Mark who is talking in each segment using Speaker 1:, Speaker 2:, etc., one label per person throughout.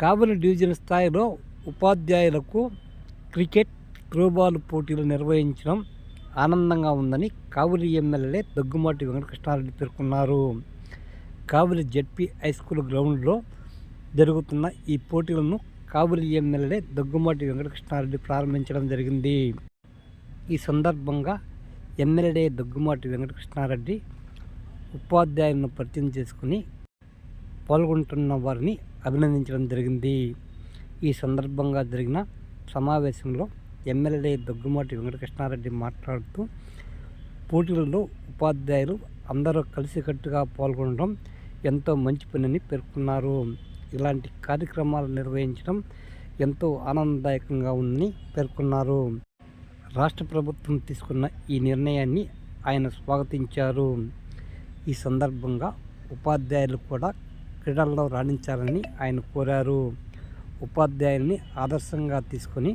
Speaker 1: కావలి division స్థాయిలో ఉపాధ్యాయులకు cricket throwball పోటీలు నిర్వహించడం ఆనందంగా ఉందని కావలి ఎమ్మెల్యే దగ్గుమాటి వెంకటకృష్ణారెడ్డి పేర్కొన్నారు. కావలి జెడ్పీ హై స్కూల్ గ్రౌండ్లో జరుగుతున్న ఈ పోటీలను కావలి ఎమ్మెల్యే దగ్గుమాటి వెంకటకృష్ణారెడ్డి ప్రారంభించడం జరిగింది. ఈ సందర్భంగా ఎమ్మెల్యే దగ్గుమాటి వెంకటకృష్ణారెడ్డి ఉపాధ్యాయులను పరిచయం చేసుకుని పాల్గొంటున్న వారిని అభినందించడం జరిగింది. ఈ సందర్భంగా జరిగిన సమావేశంలో ఎమ్మెల్యే దగ్గుమాటి వెంకటకృష్ణారెడ్డి మాట్లాడుతూ పోటీలలో ఉపాధ్యాయులు అందరూ కలిసికట్టుగా పాల్గొనడం ఎంతో మంచి పనిని పేర్కొన్నారు. ఇలాంటి కార్యక్రమాలు నిర్వహించడం ఎంతో ఆనందదాయకంగా ఉందని పేర్కొన్నారు. రాష్ట్ర ప్రభుత్వం తీసుకున్న ఈ నిర్ణయాన్ని ఆయన స్వాగతించారు. ఈ సందర్భంగా ఉపాధ్యాయులు కూడా క్రీడల్లో రాణించాలని ఆయన కోరారు. ఉపాధ్యాయుల్ని ఆదర్శంగా తీసుకొని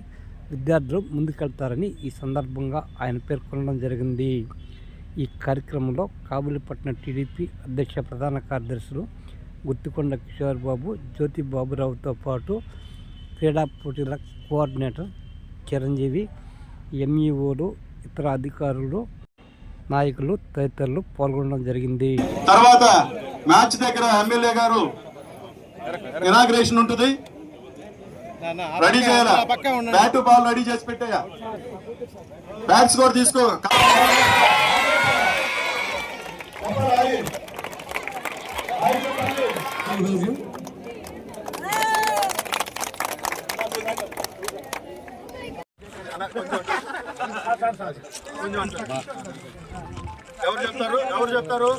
Speaker 1: విద్యార్థులు ముందుకెళ్తారని ఈ సందర్భంగా ఆయన పేర్కొనడం జరిగింది. ఈ కార్యక్రమంలో కాబులిపట్నం టీడీపీ అధ్యక్ష ప్రధాన కార్యదర్శులు గుత్తికొండ కిషోర్ బాబు జ్యోతి బాబురావుతో పాటు క్రీడా పోటీల కోఆర్డినేటర్ చిరంజీవి ఎంఈఓలు ఇతర అధికారులు నాయకులు తదితరులు పాల్గొనడం జరిగింది.
Speaker 2: తర్వాత మ్యాచ్ దగ్గర ఎమ్మెల్యే గారు ఇనాగ్రేషన్ ఉంటుంది. రెడీ చేయాలా? బ్యాట్ బాల్ రెడీ చేసి పెట్టాయా? బ్యాట్స్ కూడా తీసుకో. ఎవరు చెప్తారు? ఎవరు చెప్తారు?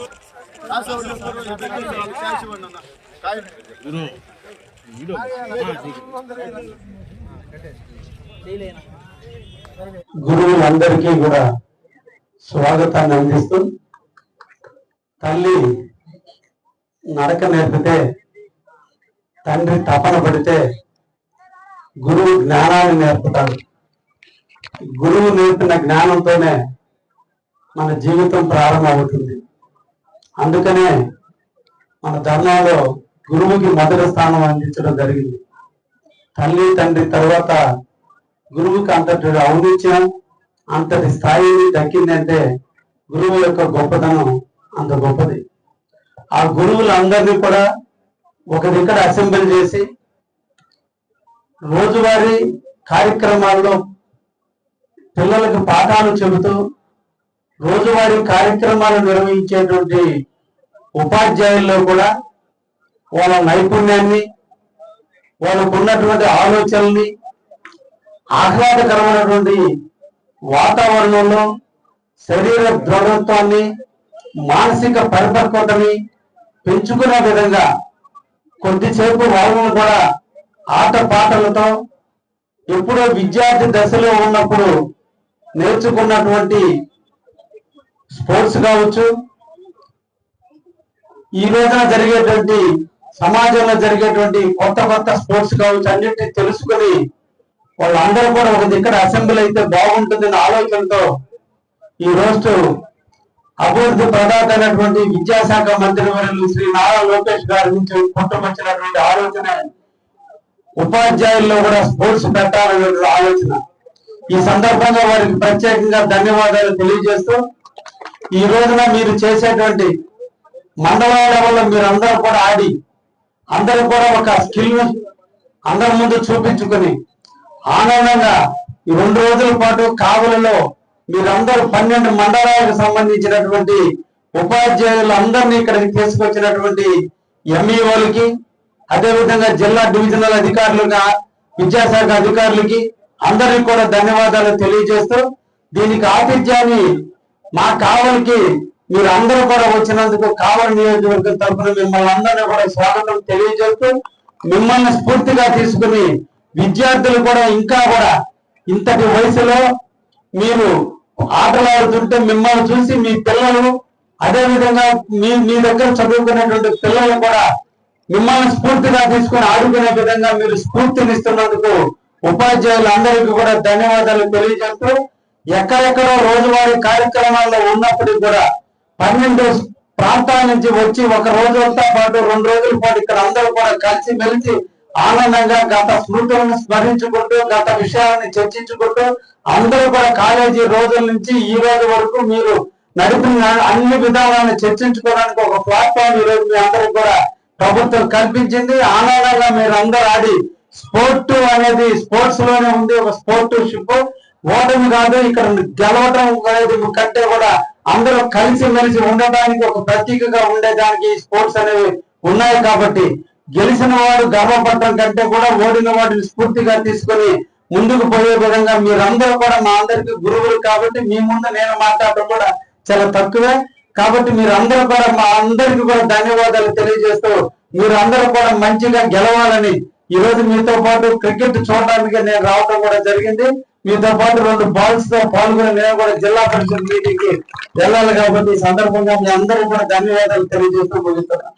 Speaker 3: గురువులందరికీ కూడా స్వాగతాన్ని అందిస్తూ తల్లి నడక నేర్పితే తండ్రి తపన పడితే గురువు జ్ఞానాన్ని నేర్పుతాడు. గురువు నేర్పిన జ్ఞానంతోనే మన జీవితం ప్రారంభమవుతుంది. అందుకనే మన ధర్మంలో గురువుకి మొదటి స్థానం అందించడం జరిగింది. తల్లి తండ్రి తర్వాత గురువుకి అంతటి ఔన్నత్యం అంతటి స్థాయిని దక్కిందంటే గురువు యొక్క గొప్పతనం అంత గొప్పది. ఆ గురువులందరినీ కూడా ఒక దగ్గర అసెంబ్లీ చేసి రోజువారీ కార్యక్రమాల్లో పిల్లలకు పాఠాలు చెబుతూ రోజువారీ కార్యక్రమాలు నిర్వహించేటువంటి ఉపాధ్యాయుల్లో కూడా వాళ్ళ నైపుణ్యాన్ని వాళ్ళకు ఉన్నటువంటి ఆలోచనల్ని ఆహ్లాదకరమైనటువంటి వాతావరణంలో శరీర దృఢత్వాన్ని మానసిక పరిపక్వతని పెంచుకునే విధంగా కొద్దిసేపు వాళ్ళను కూడా ఆట పాటలతో ఎప్పుడో విద్యార్థి దశలో ఉన్నప్పుడు నేర్చుకున్నటువంటి స్పోర్ట్స్ కావచ్చు. ఈ రోజున జరిగేటువంటి సమాజంలో జరిగేటువంటి కొత్త కొత్త స్పోర్ట్స్ కావచ్చు అన్నిటిని తెలుసుకుని వాళ్ళందరూ కూడా ఒక దగ్గర అసెంబ్లీ అయితే బాగుంటుందనే ఆలోచనతో ఈ రోజు అభివృద్ధి ప్రదాత అయినటువంటి విద్యాశాఖ మంత్రి వర్యులు శ్రీ నారా లోకేష్ గారి నుంచి పుట్టుకొచ్చినటువంటి ఆలోచన ఉపాధ్యాయుల్లో కూడా స్పోర్ట్స్ పెట్టాలనే ఆలోచన. ఈ సందర్భంగా వారికి ప్రత్యేకంగా ధన్యవాదాలు తెలియజేస్తూ ఈ రోజున మీరు చేసేటువంటి మండల లెవెల్లో మీరు అందరూ కూడా ఆడి అందరూ కూడా ఒక స్కిల్ అందరి ముందు చూపించుకుని ఆనందంగా ఈ రెండు రోజుల పాటు కావులలో మీరందరూ పన్నెండు మండలాలకు సంబంధించినటువంటి ఉపాధ్యాయులు అందరినీ ఇక్కడికి తీసుకొచ్చినటువంటి ఎంఈఓలకి అదేవిధంగా జిల్లా డివిజనల్ అధికారులుగా విద్యాశాఖ అధికారులకి అందరికీ కూడా ధన్యవాదాలు తెలియజేస్తూ దీనికి ఆతిథ్యాన్ని మా కావలికి మీరు అందరూ కూడా వచ్చినందుకు కావలి నియోజకవర్గం తరఫున మిమ్మల్ని అందరినీ కూడా స్వాగతం తెలియజేస్తూ మిమ్మల్ని స్ఫూర్తిగా తీసుకుని విద్యార్థులు కూడా ఇంకా కూడా ఇంతటి వయసులో మీరు ఆటలు ఆడుతుంటే మిమ్మల్ని చూసి మీ పిల్లలు అదే విధంగా మీ మీ దగ్గర చదువుకునేటువంటి పిల్లలు కూడా మిమ్మల్ని స్ఫూర్తిగా తీసుకుని ఆడుకునే విధంగా మీరు స్ఫూర్తినిస్తున్నందుకు ఉపాధ్యాయులందరికీ కూడా ధన్యవాదాలు తెలియజేస్తూ ఎక్కడెక్కడో రోజువారీ కార్యక్రమాల్లో ఉన్నప్పటికీ కూడా పన్నెండు ప్రాంతాల నుంచి వచ్చి ఒక రోజంతా పాటు రెండు రోజుల పాటు ఇక్కడ అందరూ కూడా కలిసి మెలిసి ఆనందంగా గత స్మృతులను స్మరించుకుంటూ గత విషయాలను చర్చించుకుంటూ అందరూ కూడా కాలేజీ రోజుల నుంచి ఈ రోజు వరకు మీరు నడిపిన అన్ని విధాలను చర్చించుకోవడానికి ఒక ప్లాట్ఫామ్ ఈ రోజు మీ అందరికి కూడా ప్రభుత్వం కల్పించింది. ఆనందంగా మీరు అందరూ ఆడి స్పోర్ట్ అనేది స్పోర్ట్స్లోనే ఉంది. ఒక స్పోర్ట్షిప్ ఓటమి కాదు ఇక్కడ గెలవటం కంటే కూడా అందరూ కలిసి మెలిసి ఉండటానికి ఒక ప్రతీకగా ఉండేదానికి స్పోర్ట్స్ అనేవి ఉన్నాయి కాబట్టి గెలిచిన వాడు గర్వపడటం కంటే కూడా ఓడిన వాడిని స్ఫూర్తిగా తీసుకొని ముందుకు పోయే విధంగా మీరందరూ కూడా మా అందరికి గురువులు కాబట్టి మీ ముందు నేను మాట్లాడటం కూడా చాలా తక్కువే. కాబట్టి మీరందరూ కూడా మా అందరికి కూడా ధన్యవాదాలు తెలియజేస్తూ మీరందరూ కూడా మంచిగా గెలవాలని ఈ రోజు మీతో పాటు క్రికెట్ చూడడానికి నేను రావడం కూడా జరిగింది. మీతో పాటు రెండు బాల్స్తో పాల్గొని నేను కూడా జిల్లా పరిషత్ మీటింగ్కి వెళ్ళాలి కాబట్టి ఈ సందర్భంగా మీ అందరూ కూడా ధన్యవాదాలు తెలియజేస్తూ ముగిస్తున్నాను.